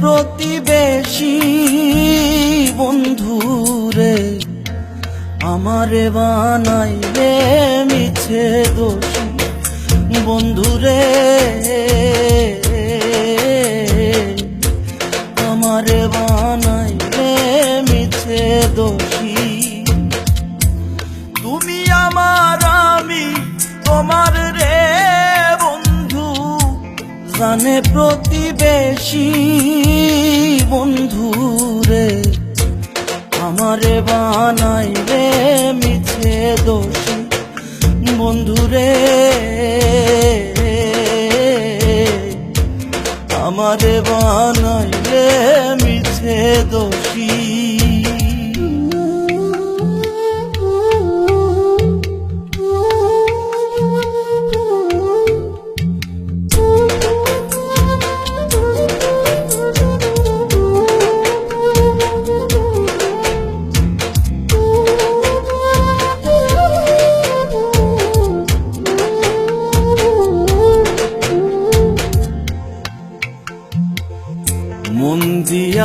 প্রতিবেশী বন্ধুরে আমারে বানাইলে মিছে দোষী বন্ধুরে। জানে প্রতিবেশী বন্ধু রে আমারে বানাইলে মিছে দোষী বন্ধু রে আমারে বানাইলে মিছে দোষী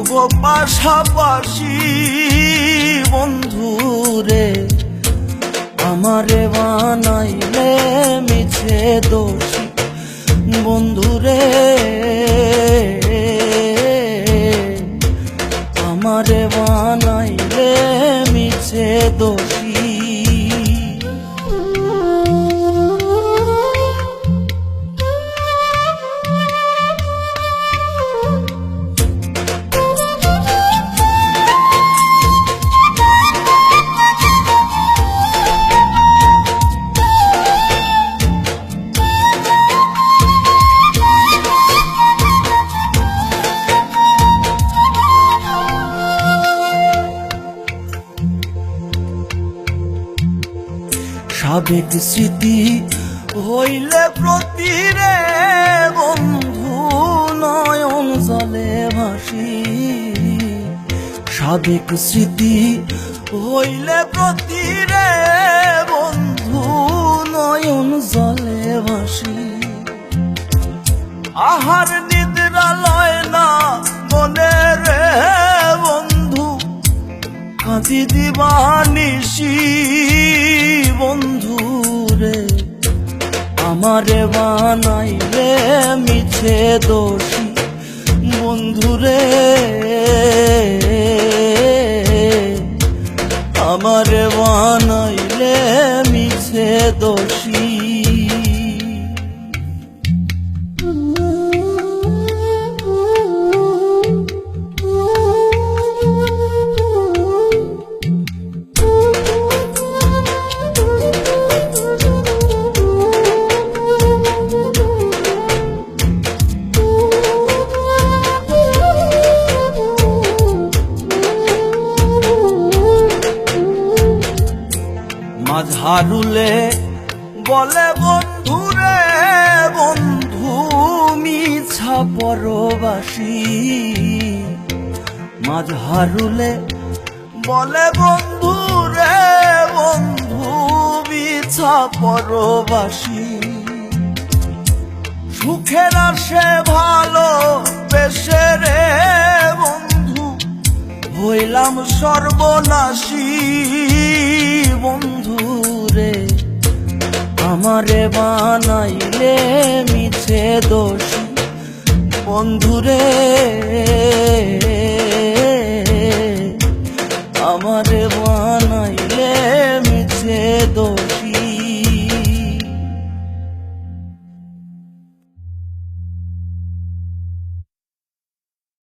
থাকব পাশাপাশি বন্ধুরে আমারে বানাইলে মিছে দোষী বন্ধুরে আমারে বানাইলে মিছে দোষী সাবেক স্মৃতি হইলে প্রতিরে বন্ধু নয়ন জলে ভাসি। সাবেক স্মৃতি হইলে প্রতিরে বন্ধু নয়ন জলে ভাসি। আহার কাঁদি দিবানিসি বন্ধু রে আমারে বানাইলে মিছে দোষী বন্ধু মাঝারুলে বলে, বন্ধুরে, বন্ধু, মিছা পরবাসী। মাঝারুলে বলে, বন্ধুরে, বন্ধু, মিছা পরবাসী। সুখের আসে ভালো বেশে রে, বন্ধু, হইলাম সর্বনাশী। বন্ধু আমারে বানাইলে মিছে দোষ। বন্ধুরে আমারে বানাই